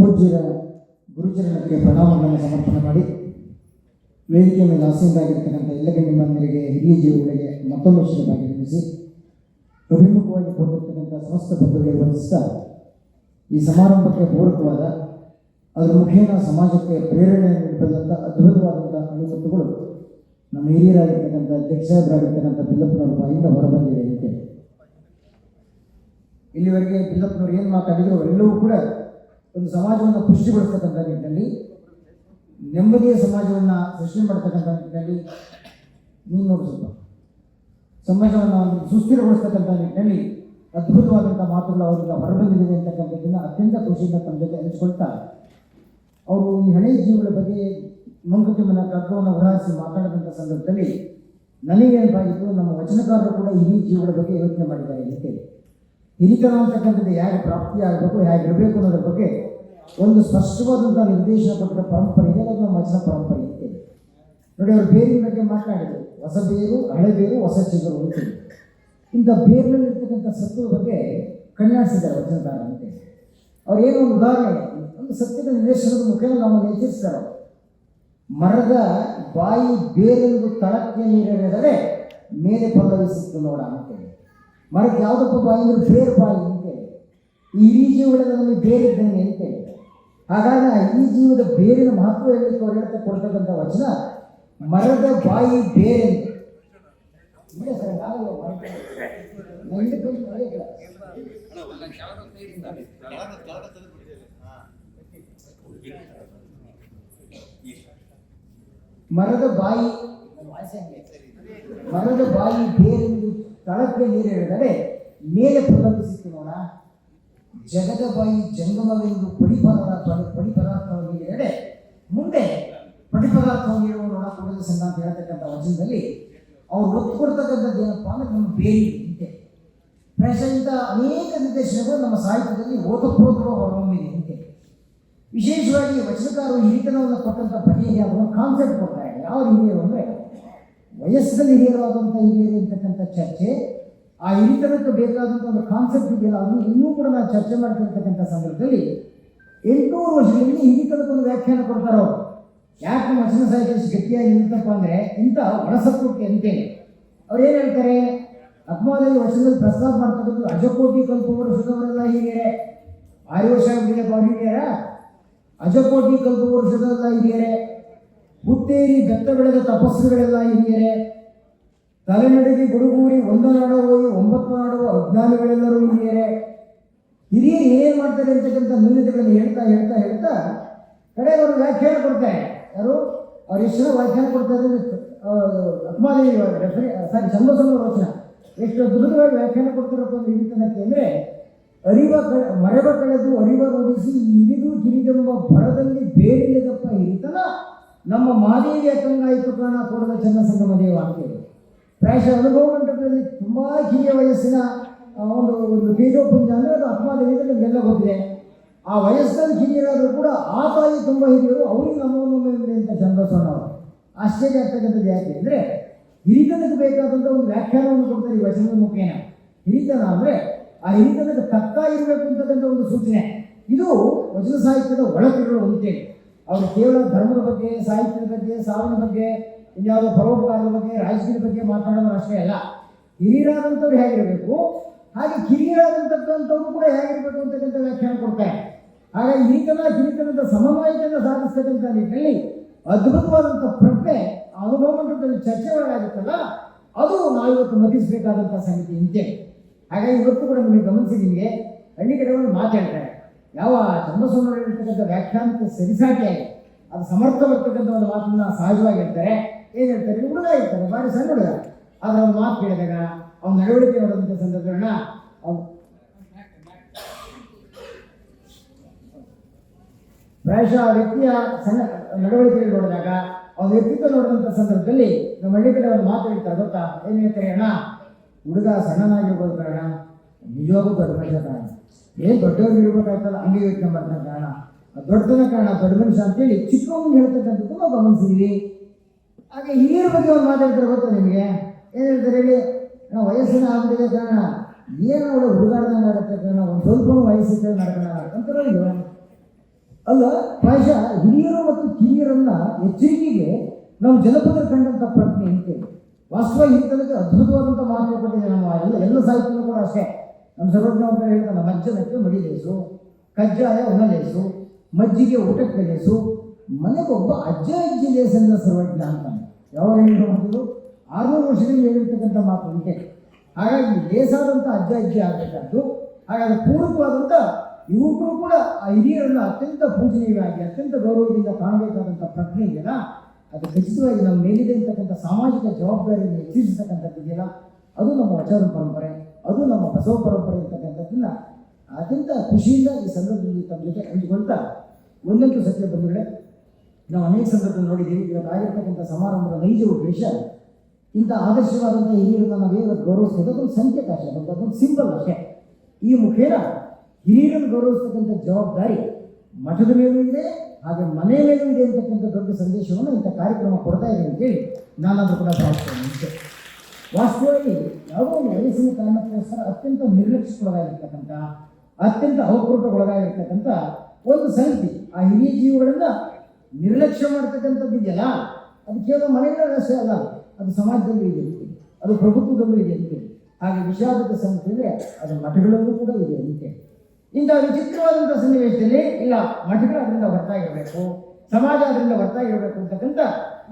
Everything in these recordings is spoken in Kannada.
ಪೂಜ್ಯರ ಗುರುಜನರಿಗೆ ಪ್ರಣಾಮಗಳನ್ನು ಸಮರ್ಪಣೆ ಮಾಡಿ, ವೇದಿಕೆ ಮೇಲೆ ಆಸೀನರಾಗಿರ್ತಕ್ಕಂಥ ಎಲ್ಲ ಗಣ್ಯಮಾನ್ಯರಿಗೆ ಹಿರಿಯ ಜೀವಗಳಿಗೆ ಮತ್ತೊಮ್ಮೆ ಶ್ರೀವಾಗಿ ನಿರ್ಮಿಸಿ ಅಭಿಮುಖವಾಗಿ ಕೊಟ್ಟಿರ್ತಕ್ಕಂಥ ಸಮಸ್ತ ಬಂಧುಗಳಿಗೆ ವಂದಿಸ್ತಾ, ಈ ಸಮಾರಂಭಕ್ಕೆ ಪೂರಕವಾದ, ಅದರ ಮುಖೇನ ಸಮಾಜಕ್ಕೆ ಪ್ರೇರಣೆ ನೀಡಬಲ್ಲಂಥ ಅದ್ಭುತವಾದಂಥ ಅಣಿಮುತ್ತುಗಳು ನಮ್ಮ ಹಿರಿಯರಾಗಿರ್ತಕ್ಕಂಥ ಅಧ್ಯಕ್ಷರಾಗಿರ್ತಕ್ಕಂಥ ಬಿಲ್ಲಪ್ಪನವ್ರ ಬಾಯಿಂದ ಹೊರಬಂದಿದೆ ಇಲ್ಲಿವರೆಗೆ ಬಿಲ್ಲಪ್ಪನವ್ರು ಏನು ಮಾತಾಡಿದ್ರು ಎಲ್ಲವೂ ಕೂಡ ಒಂದು ಸಮಾಜವನ್ನು ಪುಷ್ಟಿಪಡಿಸ್ತಕ್ಕಂಥ ನಿಟ್ಟಿನಲ್ಲಿ, ನೆಮ್ಮದಿಯ ಸಮಾಜವನ್ನು ಸೃಷ್ಟಿ ಮಾಡ್ತಕ್ಕಂಥ ನಿಟ್ಟಿನಲ್ಲಿ ನೀವು ನೋಡಿ ಸಮಾಜವನ್ನು ಒಂದು ಸುಸ್ಥಿರಗೊಳಿಸ್ತಕ್ಕಂಥ ನಿಟ್ಟಿನಲ್ಲಿ ಅದ್ಭುತವಾದಂಥ ಮಾತುಗಳು ಅವರಿಂದ ಹೊರಬಂದಿದೆ ಅಂತಕ್ಕಂಥದ್ದನ್ನು ಅತ್ಯಂತ ಖುಷಿಯಿಂದ ತಮ್ಮ ಜೊತೆ ಹಂಚ್ಕೊಳ್ತಾ, ಅವರು ಈ ಹಳೆಯ ಜೀವಗಳ ಬಗ್ಗೆ ಮಂಕುತಿಮ್ಮನ ತತ್ವವನ್ನು ಉದಾಹರಿಸಿ ಮಾತಾಡಿದಂಥ ಸಂದರ್ಭದಲ್ಲಿ ನನಗೆ ಬಾಯಿತು ನಮ್ಮ ವಚನಕಾರರು ಕೂಡ ಈ ಜೀವಗಳ ಬಗ್ಗೆ ಯೋಚನೆ ಮಾಡಿದ್ದಾರೆ ಅಂತೇಳಿ ಹಿರಿತನ ಅಂತಕ್ಕಂಥದ್ದು ಹೇಗೆ ಪ್ರಾಪ್ತಿಯಾಗಬೇಕು ಹೇಗೆ ಇರಬೇಕು ಅನ್ನೋದ್ರ ಬಗ್ಗೆ ಒಂದು ಸ್ಪಷ್ಟವಾದಂಥ ನಿರ್ದೇಶನ ಕೊಟ್ಟ ಪರಂಪರೆ ಇದೆ ಅದನ್ನು ನಮ್ಮ ವಚನ ಪರಂಪರೆ ಇದೆ. ನೋಡಿ, ಅವರು ಬೇರಿನ ಬಗ್ಗೆ ಮಾತನಾಡಿದರು ಹೊಸ ಬೇರು, ಹಳೆ ಬೇರು, ಹೊಸ ಚಿಗುರು ಅಂತ ಇಂಥ ಬೇರಿನಲ್ಲಿರ್ತಕ್ಕಂಥ ಸತ್ವದ ಬಗ್ಗೆ ಕಣ್ಣಾಡಿಸಿದ್ದಾರೆ ವಚನಕಾರ ಅಂತೇಳಿ ಅವ್ರು ಏನೋ ಒಂದು ಉದಾಹರಣೆ, ಒಂದು ಸತ್ಯದ ನಿರ್ದೇಶನದ ಮುಖೇನ ನಮ್ಮನ್ನು ಎಚ್ಚರಿಸ್ತಾರೆ ಮರದ ಬಾಯಿ ಬೇರೆಂದು ತಳಕ್ಕೆ ನೀರೆಳೆದರೆ ಮೇಲೆ ಪಲ್ಲವಿಸಿತ್ತು ನೋಡ ಅಂತೇಳಿ ಮರಕ್ಕೆ ಯಾವುದಪ್ಪ ಬಾಯಿ ಅಂದ್ರೆ ಬೇರೆ ಬಾಯಿ ಅಂತೇಳಿ ಈ ಇಡೀ ಜೀವನದ ನಮಗೆ ಬೇರಿದ್ದೇನೆ ಅಂತೇಳಿ ಹಾಗಾಗಿ ಆ ಈ ಜೀವದ ಬೇರಿನ ಮಹತ್ವ ಹೇಳಲಿಕ್ಕೆ ಅವ್ರು ಹೇಳ್ತಾ ಕೊಡ್ತಕ್ಕಂಥ ವಚನ ಮರದ ಬಾಯಿ ಬೇರೆ ಅಂತ. ಇಲ್ಲ ಸರ್ ನಾವಲ್ಲ ಮಾಡ್ತೀವಿ. ನಾನು ಇಲ್ಲಿ ಬಂದು ಮರೆಯಲ್ಲ. ಮರದ ಬಾಯಿ ಮರದ ಬಾಯಿ ಬೇರೆಂದು ತಳಕ್ಕೆ ಹೇಳಿದರೆ, ಮೇಲೆ ಪ್ರಲಂಬಿಸಿತ್ತು ನೋಡ. ಜಗದ ಬಾಯಿ ಜಂಗಮವೆಂದು ಪಡಿಪದಾರ್ಥ ಪಡಿಪದಾರ್ಥವನ್ನು ನೀಡಿದರೆ ಮುಂದೆ ಪಡಿಪದಾರ್ಥವನ್ನು ನೀಡುವ ನೋಡ ಸಂಘ ಅಂತ ಹೇಳ್ತಕ್ಕಂಥ ವಚನದಲ್ಲಿ ಅವ್ರು ಒತ್ತು ಕೊಡ್ತಕ್ಕಂಥದ್ದು ಏನಪ್ಪ ಅಂದ್ರೆ ನಮ್ಮ ಬೇರೆ ಹಿಂದೆ ಪ್ರಸಂತ ಅನೇಕ ನಿರ್ದೇಶನಗಳು ನಮ್ಮ ಸಾಹಿತ್ಯದಲ್ಲಿ ಓತಪ್ರೋತರು ಹೊರಹೊಮ್ಮಿದೆ ಹಿಂದೆ ವಿಶೇಷವಾಗಿ ವಚನಕಾರರು ಹಿರಿತನವನ್ನು ಕೊಟ್ಟಂಥ ಬಗೆಗೆ ಅವರು ಕಾನ್ಸೆಪ್ಟ್ ಕೊಡ್ತಾರೆ. ಯಾವ ಹಿರಿಯರು ಅಂದರೆ ವಯಸ್ಸಲ್ಲಿ ಹಿರಿಯರಾದಂಥ ಹಿರಿಯರು ಇರ್ತಕ್ಕಂಥ ಚರ್ಚೆ, ಆ ಹಿರಿತನಕ್ಕೆ ಬೇಕಾದಂಥ ಒಂದು ಕಾನ್ಸೆಪ್ಟ್ ಇದೆಯಲ್ಲ, ಅದನ್ನು ಇನ್ನೂ ಕೂಡ ನಾವು ಚರ್ಚೆ ಮಾಡ್ತಿರ್ತಕ್ಕಂಥ ಸಂದರ್ಭದಲ್ಲಿ ಎಂಟುನೂರು ವರ್ಷಗಳಲ್ಲಿ ಹಿರಿತನಕ್ಕೆ ಒಂದು ವ್ಯಾಖ್ಯಾನ ಕೊಡ್ತಾರೋ ಅವರು. ಯಾಕೆ ನಮ್ಮ ವಚನ ಸಾಹಿತ್ಯ ಗಟ್ಟಿಯಾಗಿ ನಿಂತಪ್ಪ ಅಂದರೆ, ಇಂಥ ಒಳಸತ್ವಕ್ಕೆ ಅಂತೇಳಿ. ಅವ್ರು ಏನು ಹೇಳ್ತಾರೆ? ಅತ್ಮಾದಲ್ಲಿ ವರ್ಷದಲ್ಲಿ ಪ್ರಸ್ತಾಪ ಮಾಡ್ತಕ್ಕಂಥ ಅಜಕೋಟಿ ಕಲ್ಪವರು ಸುಧವರೆಲ್ಲ ಹೀಗೆ ಆರು ವರ್ಷ ಅಜಕೋಟಿ ಕಲ್ಪವರು ಸುಧವರೆಲ್ಲ ಹಿರಿಯರೇ. ಹುತ್ತೇರಿ ಬೆತ್ತ ಬೆಳೆದ ತಪಸ್ಸುಗಳೆಲ್ಲ ಹಿರಿಯರೇ, ತಲೆನಡೆಗೆ ಗುಡುಗೂರಿ ಒಂದು ನಾಡ ಹೋಗಿ ಒಂಬತ್ತು ನಾಡುವ ಅಜ್ಞಾನಿಗಳೆಲ್ಲರೂ ಹಿರಿಯರೇ ಹಿರಿಯರು ಏನು ಮಾಡ್ತಾರೆ ಅಂತಕ್ಕಂಥ ನ್ಯೂನತೆಗಳನ್ನು ಹೇಳ್ತಾ ಹೇಳ್ತಾ ಹೇಳ್ತಾ ಕಡೆ ಅವರು ವ್ಯಾಖ್ಯಾನ ಕೊಡ್ತಾರೆ. ಯಾರು? ಅವ್ರು ಎಷ್ಟು ವ್ಯಾಖ್ಯಾನ ಕೊಡ್ತಾರೆ ಅತ್ಮಾದೇವಿ ರೆಫರಿ ಸಾರಿ ಚಂದ್ರಸಂದ್ರ ವಚನ. ಎಷ್ಟು ಅದ್ಭುತವಾಗಿ ವ್ಯಾಖ್ಯಾನ ಕೊಡ್ತಾರಪ್ಪ ಅಂದ್ರೆ ಹಿರಿತನಕ್ಕೆ ಅಂದರೆ, ಅರಿವ ಕಳೆ ಮರೆವ ಕಳೆದು ಅರಿವ ನುಡಿಸಿ ಇರಿದು ಗಿರಿದೆಂಬ ಭರದಲ್ಲಿ ಬೇರಿಲ್ಲದಪ್ಪ ಹಿರಿತನ. ನಮ್ಮ ಮಾದೇವಿಯ ಕಂಗಾಯಿತು ಕಾಣ ಕೊಡದ ಚನ್ನಸಂಗಮ ದೇವ ಅಂತೇಳಿ ಪ್ರಾಯಶಃ ಅನುಭವ ಮಂಟಪದಲ್ಲಿ ತುಂಬ ಕಿರಿಯ ವಯಸ್ಸಿನ ಒಂದು ಒಂದು ತೇಜೋಪುಂಜ ಅಂದರೆ ಅದು ಅತ್ಮಾದೇವಿ ನಮಗೆಲ್ಲ ಗೊತ್ತಿದೆ. ಆ ವಯಸ್ಸಲ್ಲಿ ಕಿರಿಯರಾದರೂ ಕೂಡ ಆ ತಾಯಿ ತುಂಬ ಹಿರಿಯರು, ಅವರಿಗೆ ನಮ್ಮೊಮ್ಮೆ ಅಂತ ಚಂದ್ರಸೋಣ ಅವರು. ಆಶ್ಚರ್ಯ ಆಗ್ತಕ್ಕಂಥದ್ದು ಯಾಕೆ ಅಂದರೆ, ಹಿರಿತನಕ್ಕೆ ಬೇಕಾದಂಥ ಒಂದು ವ್ಯಾಖ್ಯಾನವನ್ನು ಕೊಡ್ತಾರೆ ಈ ವಚನದ ಮುಖೇನ. ಹಿರಿತನ ಅಂದರೆ ಆ ಹಿರಿತನಕ್ಕೆ ತಕ್ಕ ಇರಬೇಕು ಅಂತಕ್ಕಂಥ ಒಂದು ಸೂಚನೆ. ಇದು ವಚನ ಸಾಹಿತ್ಯದ ಒಳತಿರುಳು ಅಂತೇಳಿ ಅವರು ಕೇವಲ ಧರ್ಮದ ಬಗ್ಗೆ, ಸಾಹಿತ್ಯದ ಬಗ್ಗೆ ಸಾವಿನ ಬಗ್ಗೆ, ಇನ್ಯಾವುದೋ ಪರೋಪಕಾರದ ಬಗ್ಗೆ, ರಾಜಕೀಯದ ಬಗ್ಗೆ ಮಾತಾಡೋದು ಅಷ್ಟೇ ಅಲ್ಲ. ಹಿರಿಯರಾದಂಥವ್ರು ಹೇಗಿರಬೇಕು? ಹಾಗೆ ಕಿರಿಯರಾದಂತಕ್ಕಂಥವ್ರು ಕೂಡ ಹೇಗಿರಬೇಕು ಅಂತಕ್ಕಂಥ ವ್ಯಾಖ್ಯಾನ ಕೊಡ್ತಾರೆ ಹಾಗಾಗಿ ಈತನ ಕಿರಿತನದ ಸಮನ್ವಯತೆಯನ್ನು ಸಾಧಿಸ್ತಕ್ಕಂಥ ನಿಟ್ಟಿನಲ್ಲಿ ಅದ್ಭುತವಾದಂಥ ಪ್ರಜ್ಞೆ ಅನುಭವ ಮಂಟಪದಲ್ಲಿ ಚರ್ಚೆ ಒಳಗಾಗುತ್ತಲ್ಲ ಅದು ನಾವಿವತ್ತು ಮತಿಸಬೇಕಾದಂಥ ಸಂಗತಿ ಇಂತೆ ಹಾಗಾಗಿ ಇವತ್ತು ಕೂಡ ನಿಮಗೆ ಗಮನಿಸಿ ನಿಮಗೆ ಹಳ್ಳಿ ಒಂದು ಮಾತಾಡ್ತಾರೆ. ಯಾವ ಚಂದ್ರಸೋಮರು ಹೇಳ್ತಕ್ಕಂಥ ವ್ಯಾಖ್ಯಾನಕ್ಕೆ ಸರಿಸಾಟಿಯಾಗಿ ಅದು ಸಮರ್ಥವಾಗಿರ್ತಕ್ಕಂಥ ಒಂದು ಮಾತನ್ನ ಸಹಜವಾಗಿ ಹೇಳ್ತಾರೆ ಏನು ಹೇಳ್ತಾರೆ? ಹುಡುಗ ಇರ್ತಾರೆ ಬಾರಿ ಸಣ್ಣ ಹುಡುಗ ಆದ್ರೆ ಅವ್ನ ಮಾತು ಕೇಳಿದಾಗ ಅವ್ನ ನಡವಳಿಕೆ ನೋಡಿದಂಥ ಸಂದರ್ಭಗಳನ್ನ ಅವ್ನು ಪ್ರಾಯಶಃ ಆ ವ್ಯಕ್ತಿಯ ಸಣ್ಣ ನಡವಳಿಕೆ ನೋಡಿದಾಗ ಅವ್ನ ವ್ಯಕ್ತಿತ್ವ ನೋಡಿದಂಥ ಸಂದರ್ಭದಲ್ಲಿ ನಮ್ಮ ಹಳ್ಳಿ ಕಡೆ ಒಂದು ಮಾತು ಹೇಳ್ತಾರೆ, ಗೊತ್ತಾ? ಏನು ಹೇಳ್ತಾರೆ ಅಣ್ಣ? ಹುಡುಗ ಸಣ್ಣನಾಗಿರ್ಬೋದು ಕಾರಣ ನಿಜವಾಗೂ ದೊಡ್ಡ ಕಾರಣ ಏನು ದೊಡ್ಡವ್ರು ಇರ್ಬೇಕಾಯ್ತಲ್ಲ ಹಂಗೆ ಯೋಚನೆ ಮಾಡ್ತಾನೆ ಕಾರಣ ದೊಡ್ಡದ ಕಾರಣ, ದೊಡ್ಡ ಮನುಷ್ಯ ಅಂತೇಳಿ ಚಿಕ್ಕವನಿಗೆ ಹೇಳ್ತಕ್ಕಂಥದ್ದು ನಾವು ಗಮನಿಸಿದ್ವಿ. ಹಾಗೆ ಹಿರಿಯರ ಬಗ್ಗೆ ಒಂದು ಮಾತಾಡ್ತಾರೆ ಗೊತ್ತಾ ನಿಮಗೆ? ಏನು ಹೇಳ್ತಾರೆ ಹೇಳಿ? ನಾವು ವಯಸ್ಸಿನ ಆಗ್ಬಿಟ್ಟಿದೆ ಕಾರಣ ಏನು ಅವಳು ಹುಡುಗಾಡ್ದಂಗೆ ಆಗುತ್ತೆ ಕಾರಣ ಒಂದು ಸ್ವಲ್ಪ ವಯಸ್ಸಿದ್ದ ನಡ್ಕೊಂಡಾಗ ಅಂತಾರೋ ಅಲ್ಲ, ಪ್ರಾಯಶಃ ಹಿರಿಯರು ಮತ್ತು ಕಿರಿಯರನ್ನ ಎಚ್ಚರಿಕೆಗೆ ನಾವು ಜನಪದ ಕಂಡಂಥ ಪ್ರಜ್ಞೆ ಅಂತೇಳಿ. ವಾಸ್ತವ ಅದ್ಭುತವಾದಂಥ ಮಾತು ಕೊಟ್ಟಿದೆ ನಮ್ಮ ಎಲ್ಲ ಎಲ್ಲ ಸಾಹಿತ್ಯನೂ ಕೂಡ ಅಷ್ಟೇ. ನಮ್ಮ ಸರ್ವಜ್ಞ ಅಂತ ಹೇಳ್ತಾನೆ ಮಜ್ಜನಕ್ಕೆ ಮಡಿಲೇಸು ಕಜ್ಜಾಯ ಒಣಲೇಸು ಮಜ್ಜಿಗೆ ಊಟಕ್ಕೆ ಲೇಸು ಮನೆಗೊಬ್ಬ ಅಜ್ಜ ಅಜ್ಜಿ ಲೇಸಂದ ಸರ್ವಜ್ಞ ಅಂತಾನೆ ಯಾವ ಹೇಳಿದ್ರು ಮಾಡಿದ್ರು ಆರುನೂರು ವರ್ಷದಲ್ಲಿ ಹೇಳಿರ್ತಕ್ಕಂಥ ಮಾತು ಉಂಟೆ ಹಾಗಾಗಿ ಲೇಸಾದಂಥ ಅಜ್ಜ ಅಜ್ಜಿ ಆಗಬೇಕಾದ್ದು ಹಾಗಾದ್ರೆ ಪೂರಕವಾದಂಥ ಯುವಕರು ಕೂಡ ಆ ಹಿರಿಯರನ್ನ ಅತ್ಯಂತ ಪೂಜನೀಯವಾಗಿ, ಅತ್ಯಂತ ಗೌರವದಿಂದ ಕಾಣಬೇಕಾದಂಥ ಪ್ರಜ್ಞೆ ಇದೆಯಲ್ಲ? ಅದು ಖಚಿತವಾಗಿ ನಮ್ಮ ಮೇಲಿದೆ ಅಂತಕ್ಕಂಥ ಸಾಮಾಜಿಕ ಜವಾಬ್ದಾರಿಯನ್ನು ಹೆಚ್ಚಿಸತಕ್ಕಂಥದ್ದಿದೆಯಲ್ಲ? ಅದು ನಮ್ಮ ಆಚಾರ ಪರಂಪರೆ. ಅದು ನಮ್ಮ ಬಸವ ಪರಂಪರೆ ಇರ್ತಕ್ಕಂಥದ್ದನ್ನ ಅತ್ಯಂತ ಖುಷಿಯಿಂದ ಈ ಸಂದರ್ಭದಲ್ಲಿ ತಮ್ಮ ಜೊತೆ ಹಂಚಿಕೊಳ್ತಾ ಒಂದಂತೂ ಸತ್ಯ ನಾವು ಅನೇಕ ಸಂದರ್ಭದಲ್ಲಿ ನೋಡಿದ್ದೀವಿ. ಇವತ್ತು ಆಗಿರ್ತಕ್ಕಂಥ ಸಮಾರಂಭದ ನೈಜ ಉದ್ದೇಶ, ಇಂಥ ಆದರ್ಶವಾದಂಥ ಹಿರಿಯರನ್ನ ನಾವೇನು ಗೌರವಿಸ್ತಕ್ಕಂಥ ಅದೊಂದು ಸಂಕೇತ ಅಷ್ಟೇ ಅದೊಂದು ಸಿಂಪಲ್ ಅಷ್ಟೇ. ಈ ಮುಖೇನ ಹಿರಿಯರನ್ನು ಗೌರವಿಸ್ತಕ್ಕಂಥ ಜವಾಬ್ದಾರಿ ಮಠದ ಮೇಲೂ ಇದೆ, ಹಾಗೆ ಮನೆ ಮೇಲೂ ಇದೆ ಅಂತಕ್ಕಂಥ ದೊಡ್ಡ ಸಂದೇಶವನ್ನು ಇಂಥ ಕಾರ್ಯಕ್ರಮ ಕೊಡ್ತಾ ಇದೆ ಅಂತೇಳಿ ನಾನಾದರೂ ಕೂಡ ಭಾವಿಸ್ತೇನೆ ವಾಸ್ತವವಾಗಿ ಯಾವುದೋ ವಯಸ್ಸಿನ ಕಾರಣಕ್ಕೋಸ್ಕರ ಅತ್ಯಂತ ನಿರ್ಲಕ್ಷ್ಯಕ್ಕೊಳಗಾಗಿರ್ತಕ್ಕಂಥ ಅತ್ಯಂತ ಅವಕೃತಗೊಳಗಾಗಿರ್ತಕ್ಕಂಥ ಒಂದು ಸಂಗತಿ. ಆ ಹಿರಿಯ ಜೀವಗಳನ್ನ ನಿರ್ಲಕ್ಷ್ಯ ಮಾಡ್ತಕ್ಕಂಥದ್ದು ಇದೆಯಲ್ಲ? ಅದು ಕೇವಲ ಮನೆಗಳಲ್ಲಿ ಅಷ್ಟೇ ಅಲ್ಲ. ಅದು ಸಮಾಜದಲ್ಲೂ ಇದೆ ಅಂತೇಳಿ ಅದು ಪ್ರಭುತ್ವದಲ್ಲೂ ಇದೆ ಅಂತೇಳಿ ಹಾಗೆ ವಿಷಾದದ ಅಂದರೆ ಅದು ಮಠಗಳಲ್ಲೂ ಕೂಡ ಇದೆ ಅಂತೆ ಇಂಥ ವಿಚಿತ್ರವಾದಂಥ ಸನ್ನಿವೇಶದಲ್ಲಿ ಇಲ್ಲ, ಮಠಗಳು ಅದರಿಂದ ಹೊರತಾಗಿರಬೇಕು, ಸಮಾಜ ಅದರಿಂದ ಹೊರತಾಗಿರಬೇಕು ಅಂತಕ್ಕಂಥ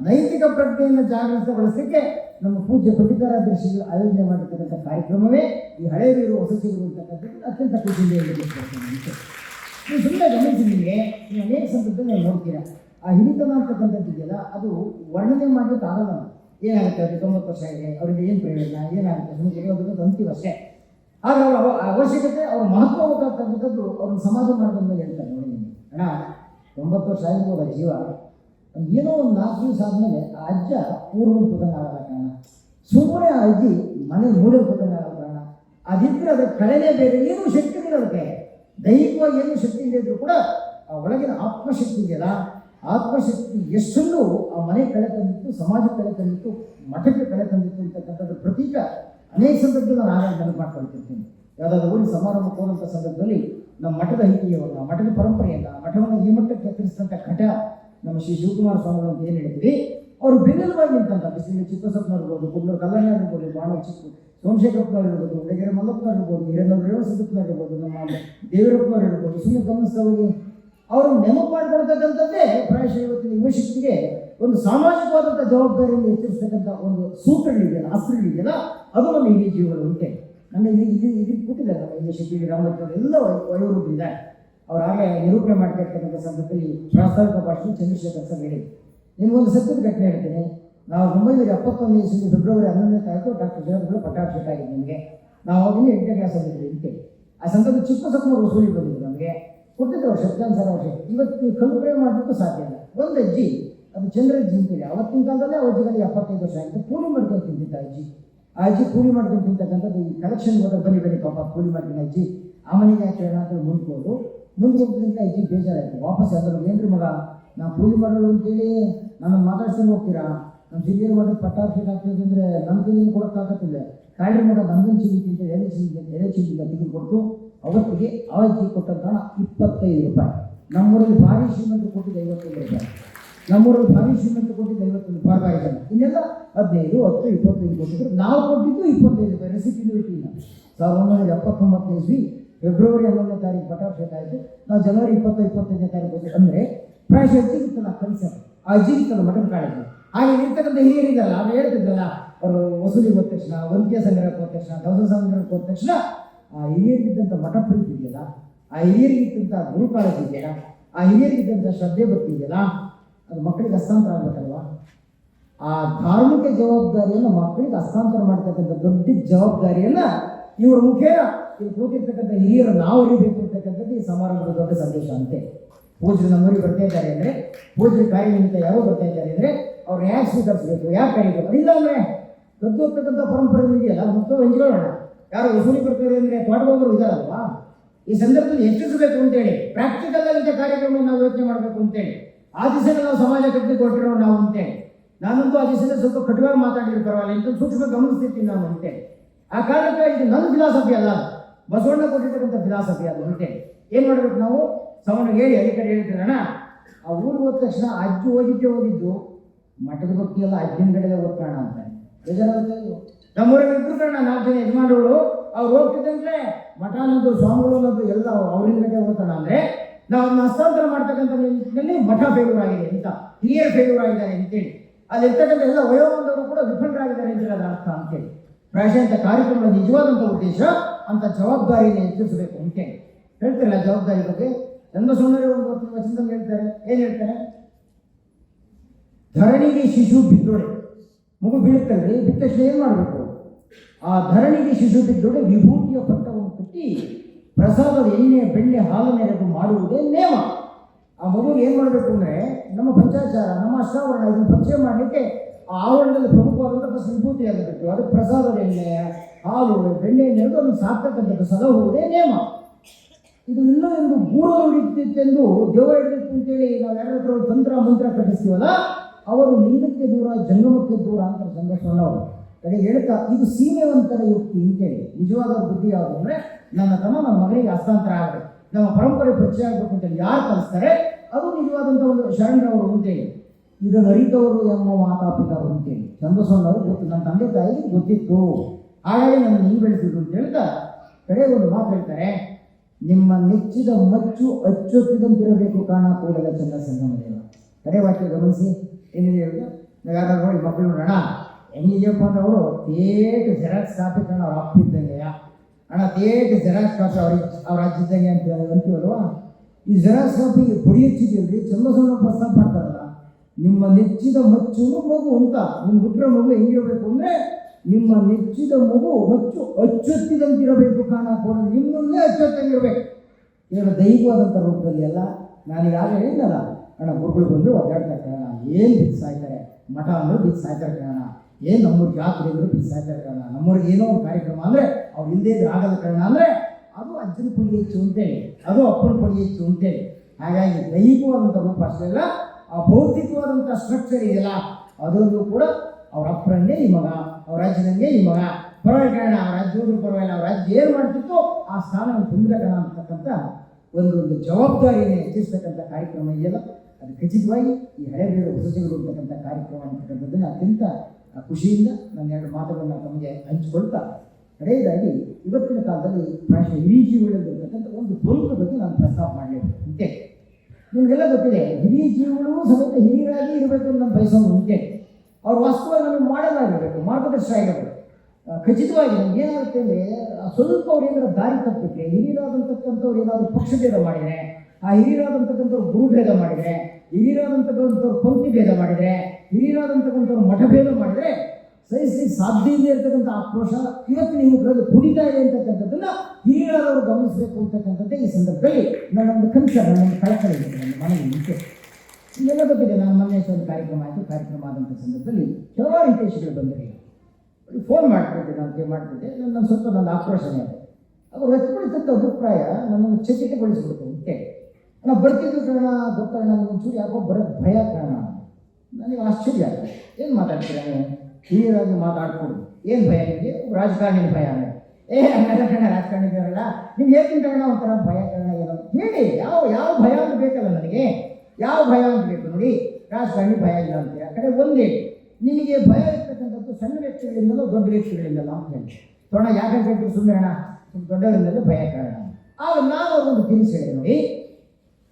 ನೈತಿಕ ಪ್ರಜ್ಞೆಯನ್ನು ಜಾಗೃತಗೊಳಿಸಲಿಕ್ಕೆ ನಮ್ಮ ಪೂಜ್ಯ ಪಂಡಿತಾರಾಧ್ಯಕ್ಷರು ಆಯೋಜನೆ ಮಾಡಿರ್ತಕ್ಕಂಥ ಕಾರ್ಯಕ್ರಮವೇ ಈ ಹಳೆಯ ನೀರು ಹೊಸ ಅಂತಕ್ಕಂಥದ್ದು ಅತ್ಯಂತ ಹೇಳಬೇಕು ನೀವು ಸುಮ್ಮನೆ ಗಮನಿಸಿ ನಿಮಗೆ ನೀವು ಅನೇಕ ಸಂದರ್ಭದಲ್ಲಿ ನೀವು ನೋಡ್ತೀರಾ, ಆ ಹಿರಿತನ ಅಂತಕ್ಕಂಥದ್ದು ಇದೆಯಲ್ಲ ಅದು ವರ್ಣನೆ ಮಾಡಲಿಕ್ಕೆ ಆಗಲ್ಲ. ಏನಾಗುತ್ತೆ ಅದು ತೊಂಬತ್ತು ವರ್ಷ ಇದೆ, ಅವರಿಗೆ ಏನು ಪ್ರಯೋಜನ, ಏನಾಗುತ್ತೆ ಸುಮ್ಮನೆ ಇರೋದಕ್ಕೆ ಅಂತೀವಿ ಅಷ್ಟೇ ಆದರೆ ಅವರ ಅವ- ಅವಶ್ಯಕತೆ, ಅವ್ರ ಮಹತ್ವ ಗೊತ್ತಾಗ್ತಕ್ಕಂಥದ್ದು ಅವ್ರನ್ನ ಸಮಾಜ ಮಾಡಿದ ಮೇಲೆ ಹೇಳ್ತಾರೆ ನೋಡಿ ನಿಮಗೆ? ಅಣ್ಣ, ತೊಂಬತ್ತು ವರ್ಷ ಆಗಿರ್ಬೋದು ಜೀವ. ಏನೋ ಒಂದು ನಾಲ್ಕು ದಿವಸ ಆದಮೇಲೆ ಆ ಅಜ್ಜ ಪೂರ್ವ ಸುಮ್ಮನೆ ಅಜ್ಜಿ ಮನೆ ಮೂಲೆ ಕಾರಣ ಅದಿದ್ರೆ ಅದಕ್ಕೆ ಕಳೆನೇ ಬೇರೆ ಏನೂ ಶಕ್ತಿ ಇಲ್ಲ ಅದಕ್ಕೆ. ದೈಹಿಕವಾಗಿ ಏನು ಶಕ್ತಿ ಇಲ್ಲದಿದ್ರು ಕೂಡ ಆ ಒಳಗಿನ ಆತ್ಮಶಕ್ತಿ ಇದೆಯಲ್ಲ, ಆತ್ಮಶಕ್ತಿ ಎಷ್ಟನ್ನು ಆ ಮನೆ ಕಳೆ ತಂದಿತ್ತು, ಸಮಾಜ ಕಳೆ ತಂದಿತ್ತು, ಮಠಕ್ಕೆ ಕಳೆ ತಂದಿತ್ತು ಅಂತಕ್ಕಂಥದ್ದು ಪ್ರತೀಕ ಅನೇಕ ಸಂದರ್ಭದಲ್ಲಿ ನಾನು ಆಗಾಗ ನೆನಪು ಮಾಡ್ಕೊಳ್ತಿರ್ತೀನಿ. ಯಾವುದಾದ್ರು ಊರಿನ ಸಮಾರಂಭ ಹೋದಂಥ ಸಂದರ್ಭದಲ್ಲಿ ನಮ್ಮ ಮಠದ ಹಿರಿಯವರನ್ನ ಮಠದ ಪರಂಪರೆಯನ್ನು ಮಠವನ್ನು ಈ ಮಟ್ಟಕ್ಕೆ ಎತ್ತರಿಸಿದಂಥ ಘಟ ನಮ್ಮ ಶ್ರೀ ಶಿವಕುಮಾರ ಸ್ವಾಮಿಗಳು ಏನು ಹೇಳ್ತೀವಿ ಅವರು ಬೆನ್ನೆಲುಬಾಗಿ ನಿಂತಂತ ಚಿತ್ರಸಪ್ಪನ ಇರ್ಬೋದು ಕುಡ್ಲೂರು ಕಲ್ಯಾಣ ಇರ್ಬೋದು ಬಾಣ ಚಿಕ್ಕ ಮಲ್ಲಪ್ಪನ ಇರ್ಬೋದು ಹಿರೇನವ್ರು ರೇವಸಿದ್ದಪ್ಪನ ಇರ್ಬೋದು ನಮ್ಮ ದೇವರಪ್ಪನವ್ರು ಇರ್ಬೋದು ಸುಮ್ಮನೆ ಗಮನಿಸ್ತಾ ಹೋಗಿ ಅವರು ನೆನಪು ಮಾಡ್ಕೊಳ್ತಕ್ಕಂಥದ್ದೇ ಪ್ರಾಯಶಃ ಇವತ್ತಿನ ಯುವಶಕ್ತಿಗೆ ಒಂದು ಸಾಮಾಜಿಕವಾದಂಥ ಜವಾಬ್ದಾರಿಯನ್ನು ಎಚ್ಚರಿಸ್ತಕ್ಕಂಥ ಒಂದು ಸೂತ್ರಗಳಿದೆಯಲ್ಲ, ಅಸ್ತ್ರಗಳಿದೆಯಲ್ಲ, ಅದು ನಮ್ಮ ಇಡೀ ಜೀವನ ಉಂಟೆ ನಮ್ಮ ಇದು ಇದು ಇದಕ್ಕೆ ನಮ್ಮ ಯುವಶಕ್ತಿ ರಾಮಚಂದ್ರ ಎಲ್ಲ ವಯೋವೃದ್ಧಿದ್ದಾರೆ ಅವ್ರು ಆಮೇಲೆ ನಿರೂಪಣೆ ಮಾಡ್ತಾ ಇರ್ತಕ್ಕಂಥ ಸಂದರ್ಭದಲ್ಲಿ ಪ್ರಾಸ್ತಾವಿಕ ಭಾಷೆ ಚಂದ್ರಶೇಖರ್ ಸರ್ ಹೇಳಿ ನಿಮಗೊಂದು ಸತ್ಯದ ಘಟನೆ ಹೇಳ್ತೀನಿ. ನಾವು ಒಂಬೈನೂರ ಎಪ್ಪತ್ತೊಂದನೇ ಇಸ್ವಿ ಫೆಬ್ರವರಿ ಹನ್ನೊಂದನೇ ತಾರೀಕು ಡಾಕ್ಟರ್ ಜಯಗಳು ಪಟ್ಟಾಭಿಷೇಕ ಆಗಿದೆ ನಿಮಗೆ. ನಾವು ಅವಾಗಿನ ಎಂಟನೇ ಕ್ಲಾಸ್ ಅಂತೇಳಿ ಆ ಸಂದರ್ಭ ಚಿಕ್ಕ ಸಪ್ಪನವರು ವಸೂಲಿ ಬಂದಿದ್ದು ನಮಗೆ. ಕೊಟ್ಟಿದ್ರು ಶಬ್ದಾನುಸಾರ ಶಬ್ದಾನ್ ಸರ್ ವರ್ಷ. ಇವತ್ತು ಕಲ್ಪನೆ ಮಾಡಲಿಕ್ಕೂ ಸಾಧ್ಯ ಇಲ್ಲ. ಒಂದು ಅಜ್ಜಿ, ಅದು ಚಂದ್ರಜ್ಜಿ ಅಂತೇಳಿ ಅವತ್ತಿನ ಕಾಲದಲ್ಲೇ ಅವ್ರ ಅಜ್ಜಿಗಳಿಗೆ ಎಪ್ಪತ್ತೈದು ವರ್ಷ ಆಯಿತು. ಕೂಲಿ ಮಾಡ್ಕೊಂಡು ತಿಂತಿದ್ದ ಅಜ್ಜಿ. ಆ ಅಜ್ಜಿ ಕೂಲಿ ಮಾಡ್ಕೊಂಡು ತಿಂತಕ್ಕಂಥದ್ದು ಈ ಕಲೆಕ್ಷನ್ ಹೋದಾಗ ಬನ್ನಿ ಬನ್ನಿ ಪಾಪ ಕೂಲಿ ಮಾಡ್ತೀನಿ ಅಜ್ಜಿ. ಆ ಮನೆಗೆ ಯಾಕೆ ಹೇಳೋಣ ಅಂತ ಮುಂದ್ಕೋದು ಮುಂದ್ಕೋದ್ರಿಂದ ಅಜ್ಜಿ ಬೇಜಾರಾಯಿತು. ವಾಪಸ್ ಎಲ್ಲರೂ ಏನ್ರಿ ಮಗ ನಾವು ಪೂಜೆ ಮಾಡೋದು ಅಂತೇಳಿ ನಾನು ಮಾತಾಡ್ಸ್ಕೊಂಡು ಹೋಗ್ತೀರಾ? ನಮ್ಮ ಸಿರಿಯರ್ ಮಾಡೋದು ಪಟ್ಟಾಭಿಷೇಕ ಆಗ್ತದೆ ಅಂದರೆ ನಮ್ಮ ಕೈಯಲ್ಲಿ ಕೊಡೋಕ್ಕಾಗತ್ತಿಲ್ಲ. ಕಾಡ್ರಿ ಮಗ ನಮ್ದೊಂದು ಅಂತ ಎಲೆ ಚೀಲಿಗೆ ಎಲೆ ಚೀಲಿಗೆ ತೆಗೆದು ಕೊಟ್ಟು ಅವತ್ತಿಗೆ ಅವಧಿ ಕೊಟ್ಟಂತಹ ಇಪ್ಪತ್ತೈದು ರೂಪಾಯಿ. ನಮ್ಮೂರಲ್ಲಿ ಭಾರಿ ಶ್ರೀಮಂತ ಕೊಟ್ಟಿದ್ದು ಐವತ್ತೈದು ರೂಪಾಯಿ. ನಮ್ಮೂರಲ್ಲಿ ಭಾರಿ ಶ್ರೀಮಂತ ಕೊಟ್ಟಿದ್ದು ಐವತ್ತೈದು ರೂಪಾಯಿ. ಜನ ಇನ್ನೆಲ್ಲ ಹದಿನೈದು, ಹತ್ತು, ಇಪ್ಪತ್ತೈದು ಕೊಟ್ಟಿದ್ರು. ನಾವು ಕೊಟ್ಟಿದ್ದು ಇಪ್ಪತ್ತೈದು ರೂಪಾಯಿ. ರೆಸಿಪಿ ಇಟ್ಟಿಲ್ಲ. ಸಾವಿರದ ಒಂಬೈನೂರ ಎಪ್ಪತ್ತೊಂಬತ್ತನೇ ಇಸ್ವಿ ಫೆಬ್ರವರಿ ಹನ್ನೊಂದನೇ ತಾರೀಕು ಪಟಾಭಿಷೇಕ ಆಯಿತು. ನಾವು ಜನವರಿ ಇಪ್ಪತ್ತು ಇಪ್ಪತ್ತೈದನೇ ತಾರೀಕು ಅಂದರೆ ಪ್ರಾಯಶಃ ಜೀವಿತನ ಕಲಿಸ ಆ ಜೀವಿತನ ಮಟನ್ ಕಾಣಿದ್ರು ಹಾಗೆ ಇರ್ತಕ್ಕಂಥ ಹಿರಿಯರಿದ್ದಲ್ಲ ಅವ್ರು ಹೇಳ್ತಿದ್ದಲ್ಲ, ಅವರು ವಸೂಲಿಗೆ ಹೋದ ತಕ್ಷಣ ವಂದ್ಯ ಸಂಗ್ರಹಕ್ಕೆ ಹೋದ ತಕ್ಷಣ ದವಸ ಸಂಗ್ರಹಕ್ಕೆ ಹೋದ ತಕ್ಷಣ, ಆ ಹಿರಿಯರಿಗಿದ್ದಂಥ ಮಠ ಪ್ರೀತಿ ಇದೆಯಲ್ಲ? ಆ ಹಿರಿಯರಿಗಿದ್ದಂಥ ಗುರುಕಾಳಜಿ ಇದೆಯಲ್ಲ? ಆ ಹಿರಿಯರಿಗಿದ್ದಂಥ ಶ್ರದ್ಧೆ ಭಕ್ತಿ ಇದೆಯಲ್ಲ? ಅದು ಮಕ್ಕಳಿಗೆ ಹಸ್ತಾಂತರ ಆಗ್ಬೇಕಲ್ವಾ? ಆ ಧಾರ್ಮಿಕ ಜವಾಬ್ದಾರಿಯನ್ನು ಮಕ್ಕಳಿಗೆ ಹಸ್ತಾಂತರ ಮಾಡ್ತಕ್ಕಂಥ ದೊಡ್ಡ ಜವಾಬ್ದಾರಿಯನ್ನ ಇವ್ರ ಮುಖೇನ ಇವ್ರು ಕೂತಿರ್ತಕ್ಕಂಥ ಹಿರಿಯರು ನಾವು ಅರಿಬೇಕು ಈ ಸಮಾರಂಭದ ದೊಡ್ಡ ಸಂದೇಶ ಅಂತೆ. ಪೂಜರು ನಮ್ಮೂರಿಗೆ ಬರ್ತಾ ಇದ್ದಾರೆ ಅಂದರೆ ಪೂಜರು ನಿಮಿತ್ತ ಯಾವಾಗ ಬರ್ತಾ ಇದ್ದಾರೆ ಅಂದರೆ ಅವ್ರು ಯಾಕೆ ಸ್ವೀಕರಿಸಬೇಕು. ಯಾಕೆ ಕಾಯಿಬೇಕು ಇಲ್ಲ ಅಂದರೆ ಕದ್ದು ಹೋಗ್ತಕ್ಕಂಥ ಪರಂಪರೆ ಇದೆಯಲ್ಲ ಮತ್ತು ಹಂಚ್ಕೊಳ್ಳೋಣ ಯಾರು ವಸೂಲಿ ಬರ್ತಾರೆ ಅಂದರೆ ತೋಟಗೋಗರು ಇದಾರಲ್ವಾ ಈ ಸಂದರ್ಭದಲ್ಲಿ ಹೆಚ್ಚಿಸಬೇಕು ಅಂತೇಳಿ ಪ್ರಾಕ್ಟಿಕಲ್ ಆಗಿ ಕಾರ್ಯಕ್ರಮವನ್ನು ನಾವು ಯೋಚನೆ ಮಾಡಬೇಕು ಅಂತೇಳಿ ಆ ದಿಸೆಗೆ ನಾವು ಸಮಾಜ ಕಟ್ಟಿ ಕೊಟ್ಟಿರೋ ನಾವು ಅಂತೇಳಿ ನಾನಂತೂ ಆ ದಿಸೆಗೆ ಸ್ವಲ್ಪ ಕಟುವಾಗಿ ಮಾತಾಡಿದ್ರು ಪರವಾಗಿಲ್ಲ ಅಂತ ಸೂಕ್ಷ್ಮ ಗಮನಿಸ್ತಿರ್ತೀನಿ ನಾನು ಅಂತೇಳಿ ಆ ಕಾರಣಕ್ಕೆ ಇದು ನನ್ನ ಫಿಲಾಸಫಿ ಅಲ್ಲ, ಬಸವಣ್ಣ ಕೊಟ್ಟಿರ್ತಕ್ಕಂಥ ಫಿಲಾಸಫಿ ಅದು ಅಂತೇಳಿ ಏನು ಮಾಡಬೇಕು ನಾವು? ಸಮನ ಹೇಳಿ ಅಲ್ಲಿ ಕಡೆ ಹೇಳ್ತಿರಣ್ಣ ಆ ಊರಿಗೆ ಹೋದ ತಕ್ಷಣ ಅಜ್ಜಿ ಓದಿದ್ದೆ ಹೋಗಿದ್ದು. ಮಠದ ಭಕ್ತಿ ಎಲ್ಲ ಅಜ್ಜಿನ ಕಡೆಗೆ ಓದ್ಕೋಣ ಅಂತ. ಬೇಜಾರಾಗುತ್ತೆ ಇದು. ನಮ್ಮೂರಲ್ಲಿ ಇದ್ರು ಕಣ ನಾಲ್ಕು ಜನ ಯಜಮಾನರು ಅವ್ರು ಹೋಗ್ತಿದ್ದಂದ್ರೆ ಮಠ ಅನ್ನೋದು ಸ್ವಾಮಿಗಳು ಅನ್ನೋದು ಎಲ್ಲ ಅವ್ರಿಂದ ಕಡೆ ಓದ್ತಾಣ ಅಂದ್ರೆ ನಾವು ಅದನ್ನ ಹಸ್ತಾಂತರ ಮಾಡ್ತಕ್ಕಂಥ ನಿಟ್ಟಿನಲ್ಲಿ ಮಠ ಫೇಲ್ಯೂರ್ ಆಗಿದೆ ಅಂತ, ಹಿರಿಯರ್ ಫೇಲ್ಯೂರ್ ಆಗಿದ್ದಾರೆ ಅಂತೇಳಿ. ಅಲ್ಲಿ ಇರ್ತಕ್ಕಂಥ ಎಲ್ಲ ವಯೋಮಾನದವರು ಕೂಡ ವಿಫಲರಾಗಿದ್ದಾರೆ ಅಂತ ಅದರ ಅರ್ಥ ಅಂತೇಳಿ ಪ್ರಾಯಶಃ ಕಾರ್ಯಕ್ರಮದ ನಿಜವಾದಂಥ ಉದ್ದೇಶ ಅಂತ ಜವಾಬ್ದಾರಿಯನ್ನು ಹೆಚ್ಚಿಸಬೇಕು ಅಂತೇಳಿ ಹೇಳ್ತಿರಲ್ಲ ಜವಾಬ್ದಾರಿ ಬಗ್ಗೆ. ಚಂದ್ರಸೌಂದರ್ಯ ಒಂದು ವಚನದಲ್ಲಿ ಹೇಳ್ತಾರೆ. ಏನು ಹೇಳ್ತಾರೆ? ಧರಣಿಗೆ ಶಿಶು ಬಿದ್ದೊಡೆ. ಮಗು ಬೀಳುತ್ತಲ್ರಿ ಬಿದ್ದ ತಕ್ಷಣ ಏನ್ ಮಾಡಬೇಕು? ಆ ಧರಣಿಗೆ ಶಿಶು ಬಿದ್ದೊಡೆ ವಿಭೂತಿಯ ಪಟ್ಟವನ್ನು ಕಟ್ಟಿ ಪ್ರಸಾದದ ಎಣ್ಣೆ ಬೆಣ್ಣೆ ಹಾಲು ಮೇರೆದು ಮಾಡುವುದೇ ನೇಮ. ಆ ಮಗುಗೆ ಏನು ಮಾಡಬೇಕು ಅಂದ್ರೆ, ನಮ್ಮ ಪಂಚಾಚಾರ, ನಮ್ಮ ಅಷ್ಟಾವರಣ ಇದನ್ನು ಪರಿಚಯ ಮಾಡಲಿಕ್ಕೆ ಆ ಆವರಣದಲ್ಲಿ ಪ್ರಮುಖವಾದಂಥ ವಿಭೂತಿ ಆಗಬೇಕು. ಅದು ಪ್ರಸಾದದ ಎಣ್ಣೆ, ಹಾಲು, ಬೆಣ್ಣೆ ಅದನ್ನು ಸಾಕ್ತಕ್ಕಂಥದ್ದು. ಹೋಗುವುದೇ ನೇಮ. ಇದು ಇನ್ನೂ ಒಂದು ಗೂಢ ಹಿಡಿತಿತ್ತೆಂದು ದೇವ ಹಿಡಿದಿತ್ತು ಅಂತೇಳಿ ನಾವು ಯಾರ ಹತ್ರ ಒಂದು ತಂತ್ರ ಮಂತ್ರ ಕಟ್ಟಿಸ್ತೀವಲ್ಲ, ಅವರು ಲಿಂಗಕ್ಕೆ ದೂರ, ಜಂಗಮಕ್ಕೆ ದೂರ ಅಂತ ಸಂಘರ್ಷವನ್ನು ಅವರು. ಕಡೆ ಹೇಳ್ತಾ, ಇದು ಸೀಮೆವಂತರ ಯುಕ್ತಿ ಅಂತೇಳಿ. ನಿಜವಾದ ಬುದ್ಧಿ ಯಾವುದು ಅಂದರೆ, ನನ್ನ ತಮ್ಮ ನನ್ನ ಮಗನಿಗೆ ಹಸ್ತಾಂತರ ಆಗಬೇಕು. ನಮ್ಮ ಪರಂಪರೆ ಪರಿಚಯ ಆಗಬೇಕು ಅಂತ ಯಾರು ಕಲಿಸ್ತಾರೆ, ಅದು ನಿಜವಾದಂಥ ಒಂದು ಶರಣರವರು ಅಂತೇಳಿ. ಇದು ಅರಿತವರು ಎಂಬ ಮಾತಾಪಿತರು ಅಂತೇಳಿ. ಚಂದ್ರಸ್ವಾಮಿ ಗೊತ್ತು, ನನ್ನ ತಂದೆ ತಾಯಿ ಗೊತ್ತಿತ್ತು. ಹಾಗಾಗಿ ನನ್ನ ಹಿಂಗೆ ಬೆಳೆಸಿದ್ರು ಅಂತ ಹೇಳ್ತಾ, ಕಡೆಗೆ ಒಂದು ಮಾತು ಹೇಳ್ತಾರೆ. ನಿಮ್ಮ ನೆಚ್ಚಿದ ಮಚ್ಚು ಅಚ್ಚೊತ್ತಿದಂತಿರಬೇಕು ಕಾಣ ಕೂಡಲ ಚಂದ ಸಂಗಮದೇವ. ಕರೆ ವಾಕ್ಯ ಗಮನಿಸಿ ಏನಿದೆ ಹೇಳುದು? ನಾವು ಯಾರಾದ್ರೂ ನೋಡಿ, ಮಕ್ಕಳು ನೋಡೋಣ ಹೆಂಗಿದೆಯಪ್ಪ ಅಂದ್ರೆ ಅವರು ತೇಟ್ ಜೆರಾಕ್ಸ್ ಕಾಪಿ ಕಣ ಅವ್ರ ಅಪ್ಪ ಇದ್ದಂಗೆಯ ಅಣ್ಣ, ತೇಟ್ ಜೆರಾಕ್ಸ್ ಕಾಪಿ ಅವ್ರ ಅವ್ರ ಅಜ್ಜಿದ್ದಂಗೆ ಅಂತ ಅಂತೀವಲ್ವಾ? ಈ ಜೆರಾಕ್ಸ್ ಕಾಪಿ ಪುಡಿ ಹಚ್ಚಿದ್ರಿ ಚಂದ್ರಸೌಂಡ ಪ್ರಸ್ತಾಪ ಮಾಡ್ತಾರಲ್ಲ. ನಿಮ್ಮ ನೆಚ್ಚಿದ ಮಚ್ಚು ಮಗು ಅಂತ ನಿಮ್ಮ ಹುಟ್ಟರ ಮಗು ಹೆಂಗಿರಬೇಕು ಅಂದ್ರೆ ನಿಮ್ಮ ನೆಚ್ಚಿದ ಮಗು ಮಚ್ಚು ಅಚ್ಚೊತ್ತಿದಂತಿರಬೇಕು ಕಾಣ ಕೂಡ ನಿಮ್ಮನ್ನೇ ಅಚ್ಚೊತ್ತಂಗಿರಬೇಕು ಕೇವಲ ದೈವವಾದಂಥ ರೂಪದಲ್ಲಿ ಅಲ್ಲ ನಾನು ಯಾರು ಹೇಳಿದ್ನಲ್ಲ, ಅಣ್ಣ, ಗುರುಗಳು ಬಂದು ಒದ್ದಾಡ್ತಾರೆ ಕಣ ಏನು ಬಿಸಾಯ್ತಾರೆ ಸಾಯ್ತಾರೆ? ಮಠ ಅಂದ್ರೆ ಬಿಸಾಯ್ತಾರೆ ಕಣ ಏನು ನಮ್ಮೂರು ಜಾತ್ರೆ ಅಂದ್ರೆ ಬಿಸಾಯ್ತಾರೆ ಕಣ ನಮ್ಮೂರಿಗೆ ಏನೋ ಒಂದು ಕಾರ್ಯಕ್ರಮ ಅಂದರೆ ಅವ್ರು ಇದ್ರೆ ಆಗದ ಕಾರಣ ಅಂದರೆ ಅದು ಅಜ್ಜನ ಪುಣ್ಯ ಹೆಚ್ಚು ಅಂತೇಳಿ ಅದು ಅಪ್ಪನ ಪುಣ್ಯ ಹೆಚ್ಚು ಅಂತೇಳಿ ಹಾಗಾಗಿ ದೈವವಾದಂಥ ರೂಪ ಅಷ್ಟೇ ಆ ಭೌತಿಕವಾದಂಥ ಸ್ಟ್ರಕ್ಚರ್ ಇದೆಯಲ್ಲ ಅದರಲ್ಲೂ ಕೂಡ ಅವರ ಅಪ್ಪರಂಗೆ ಈ ಮಗ ಅವ್ರ ರಾಜ್ಯದಂಗೆ ಈ ಮಗ. ಪರವಾಗಿಲ್ಲ ಕಾರಣ ಅವ್ರ ರಾಜ್ಯ ಹೋದ್ರು ಪರವಾಗಿಲ್ಲ ಅವ್ರ ರಾಜ್ಯ ಏನು ಮಾಡ್ತಿತ್ತು ಆ ಸ್ಥಾನವನ್ನು ತುಂಬಿದ ಕಣ ಅಂತಕ್ಕಂಥ ಒಂದು ಒಂದು ಜವಾಬ್ದಾರಿಯನ್ನು ಹೆಚ್ಚಿಸ್ತಕ್ಕಂಥ ಕಾರ್ಯಕ್ರಮ ಇದೆಯಲ್ಲ. ಅದು ಖಚಿತವಾಗಿ ಈ ಹಳೆಬೇರು ಹೊಸಜಿಗಳು ಅಂತಕ್ಕಂಥ ಕಾರ್ಯಕ್ರಮ ಅಂತಕ್ಕಂಥದ್ದನ್ನು ಅತ್ಯಂತ ಆ, ಖುಷಿಯಿಂದ ನನ್ನ ಎರಡು ಮಾತುಗಳನ್ನು ತಮಗೆ ಹಂಚಿಕೊಳ್ತಾ ಕಡೆಯದಾಗಿ ಇವತ್ತಿನ ಕಾಲದಲ್ಲಿ ಪ್ರಾಯಶಃ ಹಿರಿಯ ಜೀವನದಲ್ಲಿರ್ತಕ್ಕಂಥ ಒಂದು ದ್ವಂದ್ವ ಬಗ್ಗೆ ನಾನು ಪ್ರಸ್ತಾಪ ಮಾಡಲೇಬೇಕು. ಅಂತೆ ನಿಮಗೆಲ್ಲ ಗೊತ್ತಿದೆ ಹಿರಿಯ ಜೀವಗಳು ಸಮೇತ ಹಿರಿಯರಾಗಿ ಇರಬೇಕು ಅಂತ ನಾನು ಬಯಸೋದು ಮುಂಚೆ ಅವ್ರು ವಾಸ್ತವವಾಗಿ ನಮಗೆ ಮಾಡಲಾಗಿರಬೇಕು ಮಾರ್ಗದರ್ಶನ ಆಗಿರಬೇಕು. ಆ, ಖಚಿತವಾಗಿ ನಮ್ಗೆ ಏನಾಗುತ್ತೆ ಅಂದರೆ ಸ್ವಲ್ಪ ಅವ್ರು ಏನಾದ್ರು ದಾರಿ ತಪ್ಪಿದ್ರೆ ಹಿರಿಯರಾದಂತಕ್ಕಂಥವ್ರು ಪಕ್ಷ ಪಕ್ಷಭೇದ ಮಾಡಿದರೆ ಆ ಹಿರಿಯರಾದಂತಕ್ಕಂಥವ್ರು ಗುರುಭೇದ ಮಾಡಿದರೆ ಹಿರಿಯರಾದಂತಕ್ಕಂಥವ್ರು ಪಂಕ್ತಿ ಭೇದ ಮಾಡಿದರೆ ಹಿರಿಯರಾದಂತಕ್ಕಂಥವ್ರು ಮಠಭೇದ ಮಾಡಿದರೆ ಸಹಿಸಿ ಸಾಧ್ಯ ಇದೆ ಇರ್ತಕ್ಕಂಥ ಆಕ್ರೋಶ ಇವತ್ತಿನ ಯುವಕರಲ್ಲಿ ಕುಡಿತಾ ಇದೆ ಅಂತಕ್ಕಂಥದ್ದನ್ನ ಹಿರಿಯರಾದವರು ಗಮನಿಸಬೇಕು ಅಂತಕ್ಕಂಥದ್ದೇ ಈ ಸಂದರ್ಭದಲ್ಲಿ ನನ್ನೊಂದು ಕನ್ಸರ್ ನನ್ನೊಂದು ಕಳಕಳಿ ನನ್ನ ಮನವಿ ಇದೆಲ್ಲ ಗೊತ್ತಿದೆ ನಾನು ಮೊನ್ನೆ ಒಂದು ಕಾರ್ಯಕ್ರಮ ಆಯಿತು. ಕಾರ್ಯಕ್ರಮ ಆದಂಥ ಸಂದರ್ಭದಲ್ಲಿ ಕೆಲವಾರು ಹಿತೈಷಿಗಳು ಬಂದರೆ ಫೋನ್ ಮಾಡ್ತಿದ್ದೆ ನಾನು ಮಾಡ್ತಿದ್ದೆ ನನ್ನ ಸ್ವಲ್ಪ ನನ್ನ ಆಕ್ರೋಶನೇ ಇದೆ ಅವರು ವ್ಯಕ್ತಪಡಿಸಿದಂಥ ಅಭಿಪ್ರಾಯ ನನ್ನನ್ನು ಚಕಿತಗೊಳಿಸ್ಬಿಡ್ತು ಹೇಳಿ. ನಾವು ಬರ್ತಿದ್ದು ಕಾರಣ ಗೊತ್ತಾಗ ಒಂಚೂರು ಯಾಕೋ ಬರೋದು ಭಯ ಕಾರಣ ನನಗೆ ಆಶ್ಚರ್ಯ ಏನು ಮಾತಾಡ್ತೀರ ನೀವು? ಕ್ಲಿಯರಾಗಿ ಮಾತಾಡ್ಕೊಡು. ಏನು ಭಯ ನಿಮಗೆ? ರಾಜಕಾರಣಿ ಭಯ ಏ ಹಂಗಾದ್ರೆ ಕಣ ರಾಜಕಾರಣಿಗಳಲ್ಲ ನಿಮ್ಗೆ ಏಕಿನ ಕಾರಣ ಒಂಥರ ಭಯ ಕಾರಣ ಏನೋ. ಹೇಳಿ, ಯಾವ ಯಾವ ಭಯ ಬೇಕಲ್ಲ ನನಗೆ? ಯಾವ ಭಯ ಅಂತ ಬೇಕು ನೋಡಿ ರಾಜಕಾರಣಿ ಭಯ ಇಲ್ಲ ಅಂತ ಕಡೆ ಒಂದೇ ನಿಮಗೆ ಭಯ ಇರ್ತಕ್ಕಂಥದ್ದು ಸಣ್ಣ ವ್ಯಕ್ತಿಗಳಿಂದಲೋ ದೊಡ್ಡ ವ್ಯಕ್ತಿಗಳಿಂದಲೋ ಅಂತ ಹೇಳಿ. ತೋಣ ಯಾಕೆ ಕೇಳ್ತೀವಿ ಸುಮ್ಮನೆ ಅಣ್ಣ ದೊಡ್ಡವರಿಂದಲೇ ಭಯ ಕಾರಣ ಆಗ ನಾವು ಒಂದು ಹೇಳಿ ನೋಡಿ,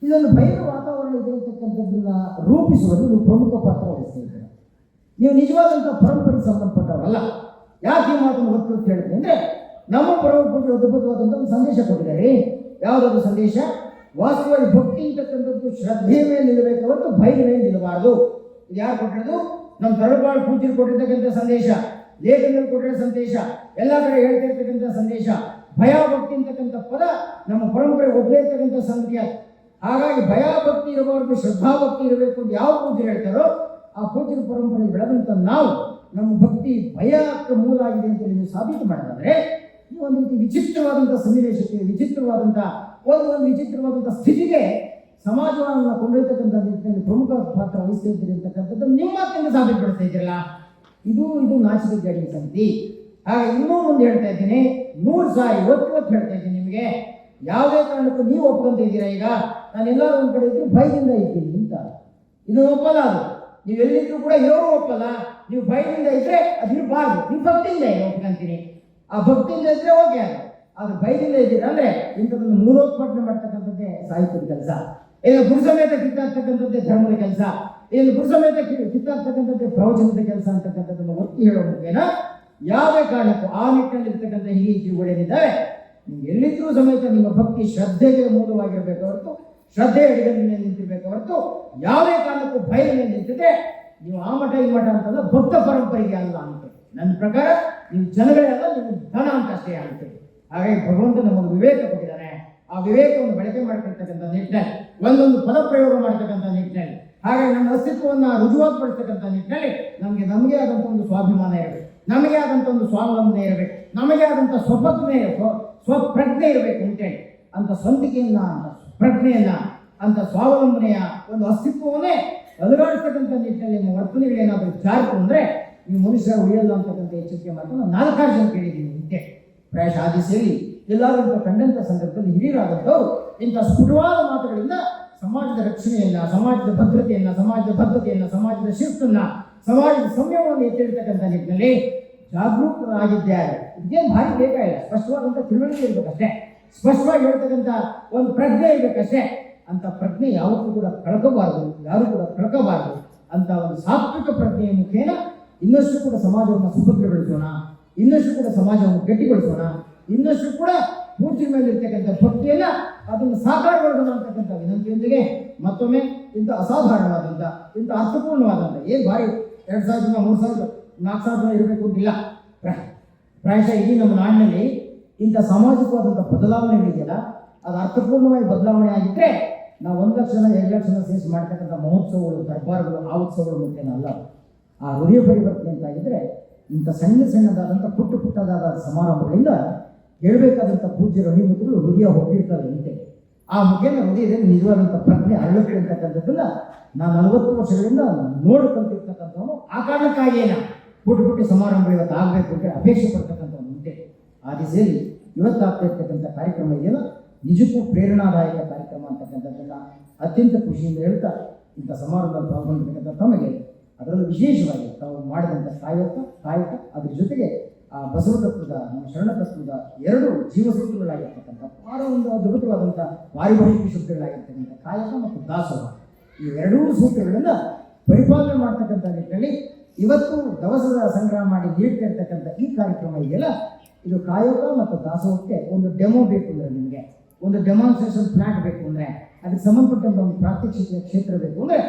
ಇದೊಂದು ಭಯದ ವಾತಾವರಣ ಇದೆ ಅಂತಕ್ಕಂಥದ್ದನ್ನ ರೂಪಿಸುವಲ್ಲಿ ನೀವು ಪ್ರಮುಖ ಪಾತ್ರ ವಹಿಸ್ತಾ ನೀವು ನಿಜವಾದಂಥ ಪರಂಪರೆಗೆ ಸಂಬಂಧಪಟ್ಟವರಲ್ಲ. ಯಾಕೆ ಈ ಮಾತನ್ನು ಗೊತ್ತು ಅಂತ ಹೇಳಿದ್ರೆ ಅಂದರೆ ನಮ್ಮ ಪರಂಪರೆ ಅದ್ಭುತವಾದಂಥ ಒಂದು ಸಂದೇಶ ಕೊಟ್ಟಿದ್ದಾರೆ. ಯಾವುದಾದ್ರು ಸಂದೇಶ? ವಾಸ್ತವವಾಗಿ ಭಕ್ತಿ ಅಂತಕ್ಕಂಥದ್ದು ಶ್ರದ್ಧೆಯ ಮೇಲೆ ನಿಲ್ಲಬೇಕು ಹೊರತು ಭಯದ ಮೇಲೆ ನಿಲ್ಲಬಾರದು. ಇದು ಯಾರು ಕೊಟ್ಟಿರೋದು? ನಮ್ಮ ತರಬಾಳು ಪೂಜೆ ಕೊಟ್ಟಿರ್ತಕ್ಕಂಥ ಸಂದೇಶ, ಲೇಖನದಲ್ಲಿ ಕೊಟ್ಟಿರೋ ಸಂದೇಶ, ಎಲ್ಲ ಕಡೆ ಹೇಳ್ತಾ ಇರ್ತಕ್ಕಂಥ ಸಂದೇಶ ಭಯ ಭಕ್ತಿ ಅಂತಕ್ಕಂಥ ಪದ ನಮ್ಮ ಪರಂಪರೆ ಒಬ್ಬರೇ ಇರ್ತಕ್ಕಂಥ ಸಂಖ್ಯೆ ಹಾಗಾಗಿ ಭಯ ಭಕ್ತಿ ಇರಬಾರ್ದು, ಶ್ರದ್ಧಾಭಕ್ತಿ ಇರಬೇಕು ಅಂತ ಯಾವ ಪೂಜೆ ಹೇಳ್ತಾರೋ ಆ ಪೂಜೆ ಪರಂಪರೆ ಬೆಳೆದಂಥ ನಾವು ನಮ್ಮ ಭಕ್ತಿ ಭಯಕ್ಕೆ ಮೂಲ ಆಗಿದೆ ಅಂತ ನೀವು ಸಾಬೀತು ಮಾಡೋದಾದ್ರೆ ಈ ಒಂದು ರೀತಿ ವಿಚಿತ್ರವಾದಂಥ ಸನ್ನಿವೇಶಕ್ಕೆ ವಿಚಿತ್ರವಾದಂಥ ಒಂದು ಒಂದು ವಿಚಿತ್ರವಾದಂಥ ಸ್ಥಿತಿಗೆ ಸಮಾಜವನ್ನು ಕೊಂಡೊಯ್ತಕ್ಕಂಥ ನಿಟ್ಟಿನಲ್ಲಿ ಪ್ರಮುಖ ಪಾತ್ರ ವಹಿಸ್ತಿದ್ದೀರಿ ಅಂತಕ್ಕಂಥದ್ದು ನಿಮ್ಮ ಮಾತಿನಿಂದ ಸಾಬೀತುಪಡಿಸ್ತಾ ಇದ್ದೀರಲ್ಲ. ಇದು ಇದು ನಾಚಿಕೆ ಜಾಡಿ ಸಂತಿ ಹಾಗೆ ಇನ್ನೂ ಒಂದು ಹೇಳ್ತಾ ಇದ್ದೀನಿ. ನೂರು ಸಾರಿ ಒತ್ತು ಒತ್ತು ಹೇಳ್ತಾ ಇದ್ದೀನಿ ನಿಮಗೆ. ಯಾವುದೇ ಕಾರಣಕ್ಕೂ ನೀವು ಒಪ್ಕೊಂತ ಇದ್ದೀರಾ ಈಗ? ನಾನು ಎಲ್ಲರೂ ಒಂದು ಕಡೆ ಇದ್ದು ಭಯದಿಂದ ಇದ್ದೀನಿ ಅಂತ. ಇದು ಒಪ್ಪಲ್ಲ ಅದು. ನೀವು ಎಲ್ಲಿದ್ರು ಕೂಡ ಇರೋರು ಒಪ್ಪಲ್ಲ. ನೀವು ಭಯದಿಂದ ಇದ್ರೆ ಅದು ಇರಬಾರ್ದು. ನೀವು ಭಕ್ತಿಯಿಂದ ಒಪ್ಕೊಂತೀನಿ ಆ ಭಕ್ತಿಯಿಂದ ಇದ್ರೆ ಓಕೆ ಅದು. ಅದು ಭಯದಿಂದ ಇದ್ದೀರಾ ಅಂದ್ರೆ ಇಂಥದ್ದೊಂದು ಮೂಲೋತ್ಪಾದನೆ ಮಾಡ್ತಕ್ಕಂಥದ್ದೇ ಸಾಹಿತ್ಯದ ಕೆಲಸ. ಏನು ಪುರುಷಮೇತ ಸಮೇತ ಕಿತ್ತಾಡ್ತಕ್ಕಂಥದ್ದೇ ಧರ್ಮದ ಕೆಲಸ. ಏನು ಪುರುಷಮೇತ ಸಮೇತ ಕಿ- ಕಿತ್ತಾಡ್ತಕ್ಕಂಥದ್ದೇ ಪ್ರವಚನದ ಕೆಲಸ ಅಂತಕ್ಕಂಥದ್ದನ್ನು ಒತ್ತಿ ಹೇಳೋ ಮುಖೇನ ಕಾರಣಕ್ಕೂ ಆ ನಿಟ್ಟಿನಲ್ಲಿ ಇರ್ತಕ್ಕಂಥ ಹಿರಿಯ ಜೀವಗಳೇನಿದ್ದಾವೆ ನೀವು ಎಲ್ಲಿದ್ರೂ ಸಮೇತ ನಿಮ್ಮ ಭಕ್ತಿ ಶ್ರದ್ಧೆಗೆ ಮೂಲವಾಗಿರಬೇಕು ಹೊರತು, ಶ್ರದ್ಧೆ ಅಡಿಗಲ್ಲಿ ನಿಂತಿರ್ಬೇಕು ಹೊರತು, ಯಾವುದೇ ಕಾರಣಕ್ಕೂ ಭಯ ನಿಂತಿದೆ ನೀವು ಆ ಮಠ ಈ ಮಠ ಅಂತಂದ್ರೆ ಭಕ್ತ ಪರಂಪರೆಗೆ ಅಲ್ಲ ಅಂತ. ನನ್ನ ಪ್ರಕಾರ ನೀವು ಜನಗಳೆಲ್ಲ ನೀವು ಧನ ಅಂತ ಅಷ್ಟೇ ಆಗುತ್ತೆ ಹಾಗಾಗಿ ಭಗವಂತ ನಮಗೆ ವಿವೇಕ ಕೊಟ್ಟಿದ್ದಾನೆ. ಆ ವಿವೇಕವನ್ನು ಬಳಕೆ ಮಾಡ್ತಿರ್ತಕ್ಕಂಥ ನಿಟ್ಟಿನಲ್ಲಿ, ಒಂದೊಂದು ಪದ ಪ್ರಯೋಗ ಮಾಡ್ತಕ್ಕಂಥ ನಿಟ್ಟಿನಲ್ಲಿ, ಹಾಗಾಗಿ ನಮ್ಮ ಅಸ್ತಿತ್ವವನ್ನು ರುಜುವಾತುಪಡಿಸ್ತಕ್ಕಂಥ ನಿಟ್ಟಿನಲ್ಲಿ ನಮಗೆ ನಮಗೆ ಆದಂಥ ಒಂದು ಸ್ವಾಭಿಮಾನ ಇರಬೇಕು. ನಮಗೆ ಆದಂಥ ಒಂದು ಸ್ವಾವಲಂಬನೆ ಇರಬೇಕು. ನಮಗೆ ಆದಂಥ ಸ್ವಪ್ರಜ್ಞೆ ಸ್ವ- ಸ್ವಪ್ರಜ್ಞೆ ಇರಬೇಕು ಅಂತೇಳಿ ಅಂತ ಸ್ವಂತಿಕೆಯನ್ನ ಅಂತ ಪ್ರಜ್ಞೆಯನ್ನ ಅಂತ ಸ್ವಾವಲಂಬನೆಯ ಒಂದು ಅಸ್ತಿತ್ವವನ್ನೇ ಅಲುಗಾಡಿಸ್ತಕ್ಕಂಥ ನಿಟ್ಟಿನಲ್ಲಿ ನಿಮ್ಮ ವರ್ತನೆಗಳೇನಾದರೂ ಜಾರಿತು ಅಂದ್ರೆ ನೀವು ಮನುಷ್ಯ ಉಳಿಯಲ್ಲ ಅಂತಕ್ಕಂಥ ಎಚ್ಚರಿಕೆ ನಾನು ನಾಲ್ಕಾರು ಜನ ಕೇಳಿದ್ದೀನಿ ಹಿಂದೆ ಪ್ರಾಯಶಃ ಆದಿ ಸೇರಿ ಎಲ್ಲರೂ ಕಂಡಂಥ ಸಂದರ್ಭದಲ್ಲಿ ಹಿರಿಯರಾದಂಥವ್ರು ಇಂಥ ಸ್ಫುಟವಾದ ಮಾತುಗಳಿಂದ ಸಮಾಜದ ರಕ್ಷಣೆಯನ್ನು, ಸಮಾಜದ ಭದ್ರತೆಯನ್ನ, ಸಮಾಜದ ಭದ್ರತೆಯನ್ನು, ಸಮಾಜದ ಶಿಸ್ತನ್ನ, ಸಮಾಜದ ಸಂಯಮವನ್ನು ಎತ್ತಿಡ್ತಕ್ಕಂಥ ನಿಟ್ಟಿನಲ್ಲಿ ಜಾಗೃತರಾಗಿದ್ದಾರೆ ಇದೇನು ಭಾರಿ ಬೇಕಾಗಿಲ್ಲ ಸ್ಪಷ್ಟವಾದಂಥ ತಿಳುವಳಿಕೆ ಇರಬೇಕಷ್ಟೇ. ಸ್ಪಷ್ಟವಾಗಿ ಹೇಳ್ತಕ್ಕಂಥ ಒಂದು ಪ್ರಜ್ಞೆ ಇರಬೇಕಷ್ಟೇ. ಅಂತ ಪ್ರಜ್ಞೆ ಯಾವತ್ತೂ ಕೂಡ ಕಳ್ಕೋಬಾರದು, ಯಾರು ಕೂಡ ಕಳ್ಕೋಬಾರದು. ಅಂತ ಒಂದು ಸಾತ್ವಿಕ ಪ್ರಜ್ಞೆಯ ಮುಖೇನ ಇನ್ನಷ್ಟು ಕೂಡ ಸಮಾಜವನ್ನು ಸುಭದ್ರಗೊಳಿಸೋಣ, ಇನ್ನಷ್ಟು ಕೂಡ ಸಮಾಜವನ್ನು ಗಟ್ಟಿಗೊಳಿಸೋಣ, ಇನ್ನಷ್ಟು ಕೂಡ ಪೂರ್ತಿ ಮೇಲೆ ಇರ್ತಕ್ಕಂಥ ಭಕ್ತಿಯನ್ನ ಅದನ್ನು ಸಾಕಾರಗೊಳಿಸೋಣ ಅಂತಕ್ಕಂಥ ವಿನಂತಿಯೊಂದಿಗೆ ಮತ್ತೊಮ್ಮೆ ಇಂಥ ಅಸಾಧಾರಣವಾದಂಥ, ಇಂಥ ಅರ್ಥಪೂರ್ಣವಾದಂಥ, ಏನು ಬಾರಿ ಎರಡು ಸಾವಿರದ ಮೂರು ಸಾವಿರದ ನಾಲ್ಕು ಸಾವಿರದ ಇರಬೇಕು ಅಂತಿಲ್ಲ. ಪ್ರ- ಪ್ರಾಯಶಃ ಇಡೀ ನಮ್ಮ ನಾಡಿನಲ್ಲಿ ಇಂಥ ಸಾಮಾಜಿಕವಾದಂಥ ಬದಲಾವಣೆಗಳಿದೆಯಲ್ಲ, ಅದು ಅರ್ಥಪೂರ್ಣವಾಗಿ ಬದಲಾವಣೆ ಆಗಿದ್ದರೆ ನಾವು ಒಂದು ಲಕ್ಷ ಜನ ಎರಡು ಲಕ್ಷ ಸೇರಿಸಿ ಮಾಡ್ತಕ್ಕಂಥ ಮಹೋತ್ಸವಗಳು, ದರ್ಬಾರ್ಗಳು, ಆ ಉತ್ಸವಗಳು ಮುಖ್ಯನ ಅಲ್ಲ. ಆ ಹೃದಯ ಪರಿವರ್ತನೆ ಅಂತಾಗಿದ್ರೆ ಇಂಥ ಸಣ್ಣ ಸಣ್ಣದಾದಂಥ ಪುಟ್ಟ ಪುಟ್ಟದಾದ ಸಮಾರಂಭಗಳಿಂದ ಹೇಳಬೇಕಾದಂಥ ಪೂಜ್ಯ ಅಣಿಮುತ್ತಲು ಹೃದಯ ಹೋಗಿರ್ತವೆ ಅಂತೆ. ಆ ಮುಖೇನ ಹೃದಯದಲ್ಲಿ ನಿಜವಾದಂಥ ಪ್ರಜ್ಞೆ ಅರಳುತ್ತೆ ಅಂತಕ್ಕಂಥದ್ದನ್ನ ನಾನು ನಲವತ್ತು ವರ್ಷಗಳಿಂದ ನೋಡ್ಕೊಂತಿರ್ತಕ್ಕಂಥವನು. ಆ ಕಾರಣಕ್ಕಾಗಿಯೇನ ಪುಟ್ಟ ಪುಟ್ಟ ಸಮಾರಂಭ ಇವತ್ತು ಆಗಬೇಕು ಅಂತ ಅಪೇಕ್ಷೆ ಪಡ್ತಕ್ಕಂಥವನು ಮುಂದೆ ಆ ದಿಸೆಯಲ್ಲಿ ಇವತ್ತಾಗ್ತಾ ಇರ್ತಕ್ಕಂಥ ಕಾರ್ಯಕ್ರಮ ಇದೆಯಲ್ಲ? ನಿಜಕ್ಕೂ ಪ್ರೇರಣಾದಾಯಕ ಕಾರ್ಯಕ್ರಮ ಅಂತಕ್ಕಂಥದ್ದನ್ನ ಅತ್ಯಂತ ಖುಷಿಯಿಂದ ಹೇಳ್ತಾ ಇಂಥ ಸಮಾರಂಭದಲ್ಲಿ ಪಾಲ್ಗೊಂಡಿರ್ತಕ್ಕಂಥ ತಮಗೆ ಅದರಲ್ಲೂ ವಿಶೇಷವಾಗಿ ತಾವು ಮಾಡಿದಂಥ ಕಾಯಕ ಕಾಯಕ ಅದ್ರ ಜೊತೆಗೆ ಆ ಬಸವ ತತ್ವದ ನಮ್ಮ ಶರಣ ತತ್ವದ ಎರಡು ಜೀವಸೂತ್ರಗಳಾಗಿರ್ತಕ್ಕಂಥ ಬಹಳ ಒಂದು ಅದ್ಭುತವಾದಂಥ ಪಾರಿಭಾಷಿಕ ಶಬ್ದಗಳಾಗಿರ್ತಕ್ಕಂಥ ಕಾಯಕ ಮತ್ತು ದಾಸೋಹ. ಈ ಎರಡೂ ಸೂತ್ರಗಳನ್ನು ಪರಿಪಾಲನೆ ಮಾಡ್ತಕ್ಕಂಥ ನಿಟ್ಟಿನಲ್ಲಿ ಇವತ್ತು ದವಸದ ಸಂಗ್ರಹ ಮಾಡಿ ನೀಡ್ತಾ ಇರ್ತಕ್ಕಂಥ ಈ ಕಾರ್ಯಕ್ರಮ ಇದೆಯಲ್ಲ, ಇದು ಕಾಯಕ ಮತ್ತು ದಾಸೋಹಕ್ಕೆ ಒಂದು ಡೆಮೋ ಬೇಕು ಅಂದರೆ ನಿಮಗೆ, ಒಂದು ಡೆಮಾನ್ಸ್ಟ್ರೇಷನ್ ಪ್ಲಾಟ್ ಬೇಕು ಅಂದ್ರೆ, ಅದಕ್ಕೆ ಸಂಬಂಧಪಟ್ಟಂತ ಒಂದು ಪ್ರಾತ್ಯಕ್ಷಿಕ ಕ್ಷೇತ್ರ ಬೇಕು ಅಂದ್ರೆ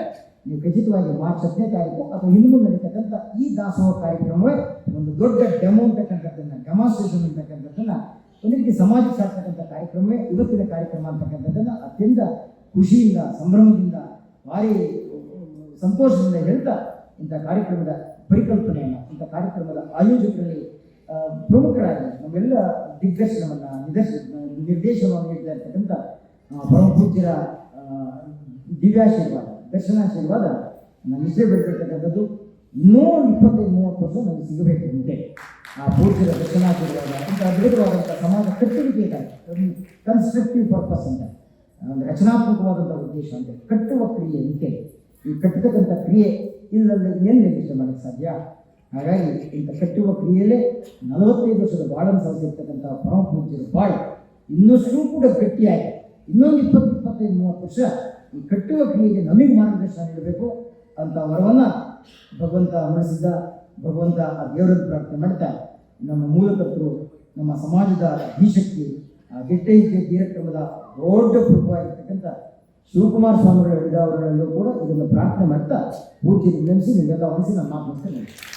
ನೀವು ಖಚಿತವಾಗಿ ಮಾರ್ಚ್ ಹತ್ತನೇ ತಾರೀಕು ಅಥವಾ ಇನ್ನು ಮುಂದೆ ನಡೀತಕ್ಕಂಥ ಈ ದಾಸೋಹ ಕಾರ್ಯಕ್ರಮವೇ ಒಂದು ದೊಡ್ಡ ಡೆಮೋ ಅಂತಕ್ಕಂಥದ್ದನ್ನ ಡೆಮಾನ್ಸ್ಟ್ರೇಷನ್ ಅಂತಕ್ಕಂಥದ್ದನ್ನ ಒಂದು ರೀತಿ ಸಮಾಜಕ್ಕೆ ಸಾಕ್ತಕ್ಕಂಥ ಕಾರ್ಯಕ್ರಮವೇ, ಇವತ್ತಿನ ಕಾರ್ಯಕ್ರಮ ಅಂತಕ್ಕಂಥದ್ದನ್ನ ಅತ್ಯಂತ ಖುಷಿಯಿಂದ, ಸಂಭ್ರಮದಿಂದ, ಭಾರಿ, ಸಂತೋಷದಿಂದ ಹೇಳ್ತಾ ಇಂಥ ಕಾರ್ಯಕ್ರಮದ ಪರಿಕಲ್ಪನೆಯನ್ನು, ಇಂಥ ಕಾರ್ಯಕ್ರಮದ ಆಯೋಜಕರಲ್ಲಿ ಪ್ರಮುಖರಾಗಿ ನಮ್ಮೆಲ್ಲ ದಿಗ್ದರ್ಶನವನ್ನು, ನಿದರ್ಶ ನಿರ್ದೇಶನವನ್ನು ನೀಡ್ತಾ ಇರ್ತಕ್ಕಂಥ ಪರಮ ಪೂಜ್ಯರ ದಿವ್ಯಾಶೀರ್ವಾದ. ದರ್ಶನಾಶೀರ್ವಾದ ನನಗೆ ಬೇಕಿರ್ತಕ್ಕಂಥದ್ದು ಇನ್ನೂ ಇಪ್ಪತ್ತೈದು, ಮೂವತ್ತು ವರ್ಷ ನನಗೆ ಸಿಗಬೇಕು ಅಂತೆ ಆ ಪೂಜ್ಯರ ದರ್ಶನಾಶೀರ್ವಾದ ಅಂತ ಅದ್ಭುತವಾದಂಥ ಸಮಾಜ ಕಟ್ಟುವಿಕೆ ಕನ್ಸ್ಟ್ರಕ್ಟಿವ್ ಪರ್ಪಸ್ ಅಂತ. ಒಂದು ರಚನಾತ್ಮಕವಾದಂಥ ಉದ್ದೇಶ ಅಂತ. ಕಟ್ಟುವ ಕ್ರಿಯೆ ಅಂತೆ. ಈ ಕಟ್ಟತಕ್ಕಂಥ ಕ್ರಿಯೆ ಇಲ್ಲದೆ ಏನು ನಿರ್ದೇಶ ಮಾಡೋಕ್ಕೆ ಸಾಧ್ಯ? ಹಾಗಾಗಿ ಇಂಥ ಕಟ್ಟುವ ಕ್ರಿಯೆಯಲ್ಲೇ ನಲವತ್ತೈದು ವರ್ಷದ ಬಾಳನ್ನು ಸಲ್ಲಿಸಿರ್ತಕ್ಕಂಥ ಪರಮ ಪೂಜ್ಯರು ಬಾಳು ಇನ್ನಷ್ಟು ಕೂಡ ಗಟ್ಟಿಯಾಗಿ ಇನ್ನೊಂದು ಇಪ್ಪತ್ತು, ಇಪ್ಪತ್ತೈದು, ಮೂವತ್ತು ವರ್ಷ ಈ ಕಟ್ಟುವ ಕ್ರಿಯೆಗೆ ನಮಗೆ ಮಾರ್ಗದರ್ಶನ ನೀಡಬೇಕು ಅಂತ ವರವನ್ನ ಭಗವಂತ ಮನಸ್ಸಿದ್ದ ಭಗವಂತ ಆ ದೇವರನ್ನು ಪ್ರಾರ್ಥನೆ ಮಾಡ್ತಾ ನಮ್ಮ ಮೂಲಕರ್ತರು ನಮ್ಮ ಸಮಾಜದ ಅಧೀಶಕ್ತಿ ಆ ದಿಟ್ಟ ಇದ್ದ ದೊಡ್ಡ ಪ್ರಭುವಾಗಿರ್ತಕ್ಕಂಥ ಶಿವಕುಮಾರ ಸ್ವಾಮಿಗಳ ಹಿಡಿದವರಲ್ಲೂ ಕೂಡ ಇದನ್ನು ಪ್ರಾರ್ಥನೆ ಮಾಡ್ತಾ ಪೂಜೆ ನೆನೆಸಿ ನಮ್ಮ ಮಾತನಾಡ್ತಾ ಮಾತು